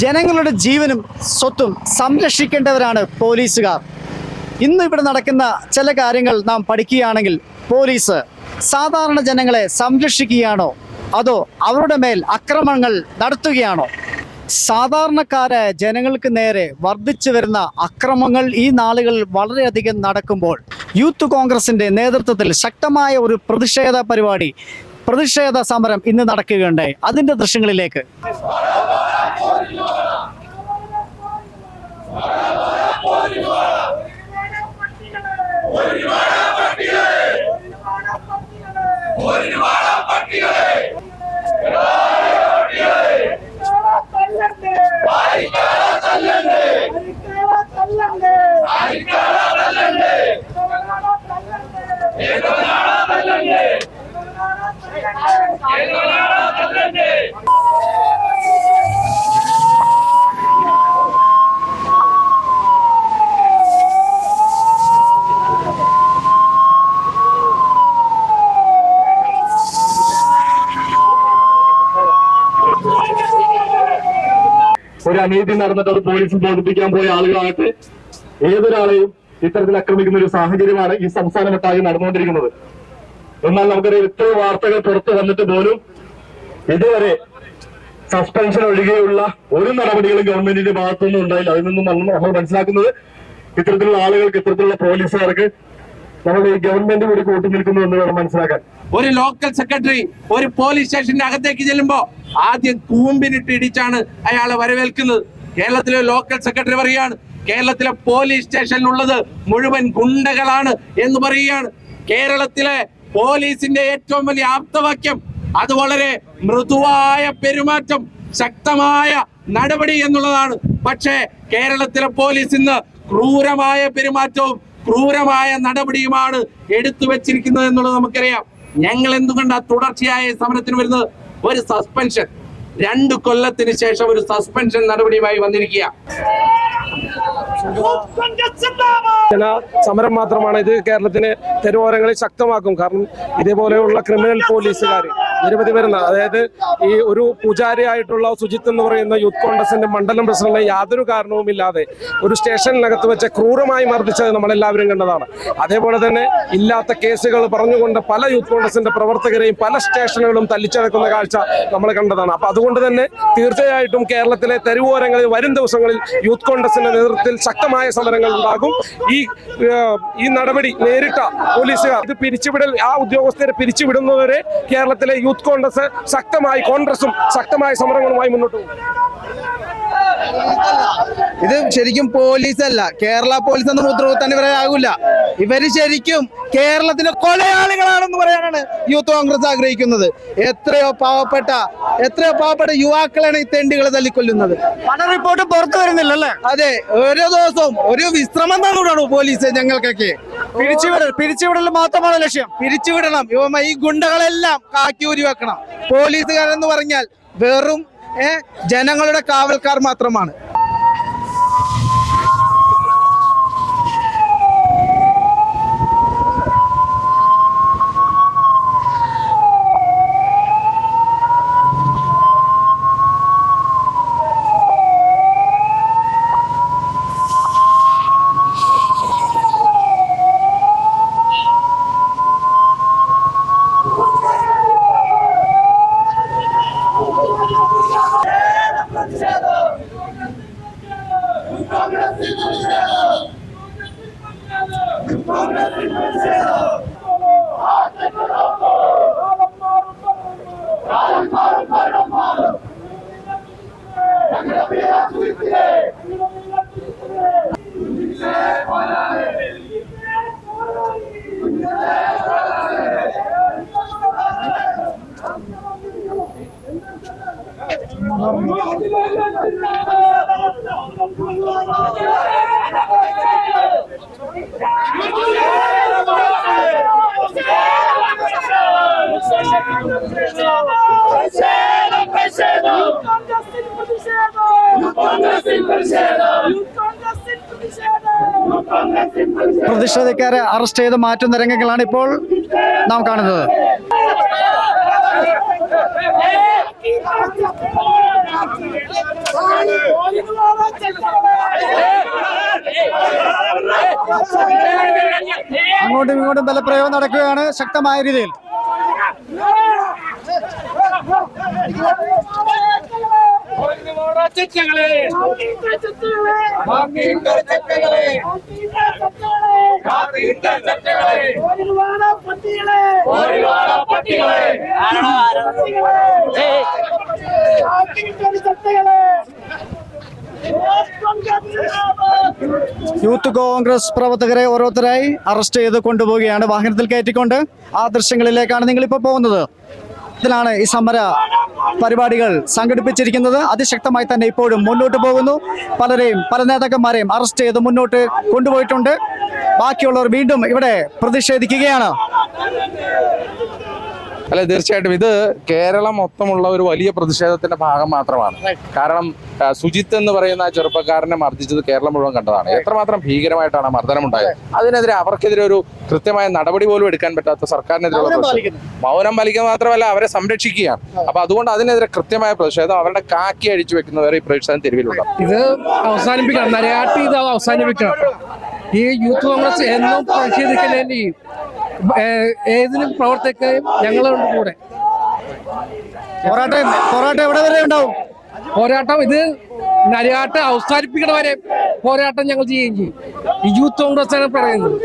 ജനങ്ങളുടെ ജീവനും സ്വത്തും സംരക്ഷിക്കേണ്ടവരാണ് പോലീസുകാർ. ഇന്ന് ഇവിടെ നടക്കുന്ന ചില കാര്യങ്ങൾ നാം പഠിക്കുകയാണെങ്കിൽ പോലീസ് സാധാരണ ജനങ്ങളെ സംരക്ഷിക്കുകയാണോ? അതോ അവരുടെ മേൽ അക്രമങ്ങൾ നടത്തുകയാണോ? സാധാരണക്കാരായ ജനങ്ങൾക്ക് നേരെ വർദ്ധിച്ചു വരുന്ന അക്രമങ്ങൾ ഈ നാളുകളിൽ വളരെയധികം നടക്കുമ്പോൾ യൂത്ത് കോൺഗ്രസിന്റെ നേതൃത്വത്തിൽ ശക്തമായ ഒരു പ്രതിഷേധ പരിപാടി പ്രതിഷേധ സമരം ഇന്ന് നടക്കുകയുണ്ടായി. അതിന്റെ ദൃശ്യങ്ങളിലേക്ക്. ഒരു അനീതി നടന്നിട്ട് അത് പോലീസിൽ ബോധിപ്പിക്കാൻ പോയ ആളുകളാകട്ടെ ഏതൊരാളെയും ഇത്തരത്തിൽ ആക്രമിക്കുന്ന ഒരു സാഹചര്യമാണ് ഈ സംസ്ഥാനമൊട്ടാകെ നടന്നുകൊണ്ടിരിക്കുന്നത്. എന്നാൽ നമുക്കറിയാം എത്ര വാർത്തകൾ പുറത്തു വന്നിട്ട് പോലും ഇതുവരെ സസ്പെൻഷൻ ഒഴികെയുള്ള ഒരു നടപടികളും ഗവൺമെന്റിന്റെ ഭാഗത്തുനിന്നും ഉണ്ടായില്ല. അതിൽ നിന്നും നമ്മൾ മനസ്സിലാക്കുന്നത് ഇത്തരത്തിലുള്ള ആളുകൾക്ക് ഇത്തരത്തിലുള്ള പോലീസുകാർക്ക് നമ്മൾ ഈ ഗവൺമെന്റ് കൂടി കൂട്ടി നിൽക്കുന്നു എന്ന് വേണം മനസ്സിലാക്കാൻ. ഒരു ലോക്കൽ സെക്രട്ടറി ഒരു പോലീസ് സ്റ്റേഷന്റെ അകത്തേക്ക് ചെല്ലുമ്പോ ആദ്യം കൂമ്പിനിട്ട് ഇടിച്ചാണ് അയാളെ വരവേൽക്കുന്നത്. കേരളത്തിലെ ലോക്കൽ സെക്രട്ടറി പറയാണ് കേരളത്തിലെ പോലീസ് സ്റ്റേഷനിലുള്ളത് മുഴുവൻ ഗുണ്ടകളാണ് എന്ന് പറയുകയാണ്. കേരളത്തിലെ പോലീസിന്റെ ഏറ്റവും വലിയ ആപ്തവാക്യം അത് വളരെ മൃദുവായ പെരുമാറ്റം ശക്തമായ നടപടി എന്നുള്ളതാണ്. പക്ഷേ കേരളത്തിലെ പോലീസ് ഇന്ന് ക്രൂരമായ പെരുമാറ്റവും ക്രൂരമായ നടപടിയുമാണ് എടുത്തു വെച്ചിരിക്കുന്നത് എന്നുള്ളത് നമുക്കറിയാം. ഞങ്ങൾ എന്തുകൊണ്ടാ തുടർച്ചയായ സമരത്തിന് വരുന്നത്? ഒരു സസ്പെൻഷൻ രണ്ട് കൊല്ലത്തിന് ശേഷം ഒരു സസ്പെൻഷൻ നടപടിയുമായി വന്നിരിക്കുക. ജന സമരം മാത്രമാണ് ഇത് കേരളത്തിന് തെരുവോരങ്ങളിൽ ശക്തമാക്കും. കാരണം ഇതേപോലെയുള്ള ക്രിമിനൽ പോലീസുകാർ നിരവധി പേരുണ്ട്. അതായത് ഈ ഒരു പൂജാരിയായിട്ടുള്ള സുജിത്ത് എന്ന് പറയുന്ന യൂത്ത് കോൺഗ്രസിന്റെ മണ്ഡലം പ്രസിഡന്റിനെ യാതൊരു കാരണവുമില്ലാതെ ഒരു സ്റ്റേഷനിനകത്ത് വെച്ച് ക്രൂരമായി മർദ്ദിച്ചത് നമ്മളെല്ലാവരും കണ്ടതാണ്. അതേപോലെ തന്നെ ഇല്ലാത്ത കേസുകൾ പറഞ്ഞുകൊണ്ട് പല യൂത്ത് കോൺഗ്രസിന്റെ പ്രവർത്തകരെയും പല സ്റ്റേഷനുകളും തല്ലിച്ചടക്കുന്ന കാഴ്ച നമ്മൾ കണ്ടതാണ്. അപ്പൊ അതുകൊണ്ട് തന്നെ തീർച്ചയായിട്ടും കേരളത്തിലെ തെരുവോരങ്ങളിൽ വരും ദിവസങ്ങളിൽ യൂത്ത് കോൺഗ്രസിന്റെ നേതൃത്വത്തിൽ ശക്തമായ സമരങ്ങൾ ഉണ്ടാകും. ഈ ഈ നടപടി നേരിട്ട പോലീസുകാർ ഇത് പിരിച്ചുവിടൽ ആ ഉദ്യോഗസ്ഥരെ പിരിച്ചുവിടുന്നവരെ കേരളത്തിലെ യൂത്ത് കോൺഗ്രസ് ശക്തമായി കോൺഗ്രസും ശക്തമായ സമരങ്ങളുമായി മുന്നോട്ട് പോകും. ഇത് ശരിക്കും പോലീസ് അല്ല കേരള പോലീസ് എന്ന് മുദ്രകുത്താൻ ഇവരെ ആകൂല. ഇവർ ശരിക്കും കേരളത്തിലെ കൊലയാളികളാണെന്ന് പറയാനാണ് യൂത്ത് കോൺഗ്രസ് ആഗ്രഹിക്കുന്നത്. എത്രയോ പാവപ്പെട്ട എത്രയോ പാവപ്പെട്ട യുവാക്കളാണ് ഈ തെണ്ടികളെ തല്ലിക്കൊല്ലുന്നത്. പല റിപ്പോർട്ടും പുറത്തു വരുന്നില്ലല്ലേ? അതെ ഓരോ ദിവസവും ഒരു വിശ്രമം തന്നുകൂടാണ് പോലീസ് ഞങ്ങൾക്കൊക്കെ. പിരിച്ചുവിടൽ പിരിച്ചുവിടൽ മാത്രമാണ് ലക്ഷ്യം. പിരിച്ചുവിടണം. ഇവ ഈ ഗുണ്ടകളെല്ലാം കാക്കി ഊരി വെക്കണം പോലീസുകാരെന്ന് പറഞ്ഞാൽ വെറും ജനങ്ങളുടെ കാവൽക്കാർ മാത്രമാണ്. പ്രതിഷേധം പ്രതിഷേധക്കാരെ അറസ്റ്റ് ചെയ്ത് മാറ്റുന്ന രംഗങ്ങളാണ് ഇപ്പോൾ നാം കാണുന്നത്. അങ്ങോട്ടും ഇങ്ങോട്ടും ബലപ്രയോഗം നടക്കുകയാണ് ശക്തമായ രീതിയിൽ. യൂത്ത് കോൺഗ്രസ് പ്രവർത്തകരെ ഓരോരുത്തരായി അറസ്റ്റ് ചെയ്ത് കൊണ്ടുപോവുകയാണ്. വാഹനത്തിൽ കയറ്റിക്കൊണ്ട് ആ ദൃശ്യങ്ങളിലേക്കാണ് നിങ്ങളിപ്പോൾ പോകുന്നത്. ഇതിലാണ് ഈ സമര പരിപാടികൾ സംഘടിപ്പിച്ചിരിക്കുന്നത് അതിശക്തമായി തന്നെ ഇപ്പോഴും മുന്നോട്ട് പോകുന്നു. പലരെയും പല നേതാക്കന്മാരെയും അറസ്റ്റ് ചെയ്ത് മുന്നോട്ട് കൊണ്ടുപോയിട്ടുണ്ട്. ബാക്കിയുള്ളവർ വീണ്ടും ഇവിടെ പ്രതിഷേധിക്കുകയാണ്. അല്ല തീർച്ചയായിട്ടും ഇത് കേരളം മൊത്തമുള്ള ഒരു വലിയ പ്രതിഷേധത്തിന്റെ ഭാഗം മാത്രമാണ്. കാരണം സുജിത്ത് എന്ന് പറയുന്ന ആ ചെറുപ്പക്കാരനെ മർദ്ദിച്ചത് കേരളം മുഴുവൻ കണ്ടതാണ്. എത്രമാത്രം ഭീകരമായിട്ടാണ് ആ മർദ്ദനം ഉണ്ടായത് അതിനെതിരെ അവർക്കെതിരെ ഒരു കൃത്യമായ നടപടി പോലും എടുക്കാൻ പറ്റാത്ത സർക്കാരിനെതിരെ മൗനം. പാലിക്കുക മാത്രമല്ല അവരെ സംരക്ഷിക്കുകയാണ്. അപ്പൊ അതുകൊണ്ട് അതിനെതിരെ കൃത്യമായ പ്രതിഷേധം അവരുടെ കാക്കി അഴിച്ചു വെക്കുന്നവരെ ഈ പ്രതിഷേധം തെരുവിലുണ്ട്. ഇത് അവസാനിപ്പിക്കണം. ഇത് അവസാനിപ്പിക്കണം. ഈ യൂത്ത് കോൺഗ്രസ് എന്നും പ്രതിഷേധിക്കുന്നതിന്റെ ഏതിനും പ്രവർത്തിക്കുകയും ഞങ്ങളുടെ കൂടെ. പോരാട്ടം പോരാട്ടം എവിടെ വരെ ഉണ്ടാവും? പോരാട്ടം ഇത് നരിയാട്ടം അവസാനിപ്പിക്കണ വരെ പോരാട്ടം ഞങ്ങൾ ചെയ്യുകയും ചെയ്യും. ഈ യൂത്ത് കോൺഗ്രസ് ആണ് പറയുന്നത്.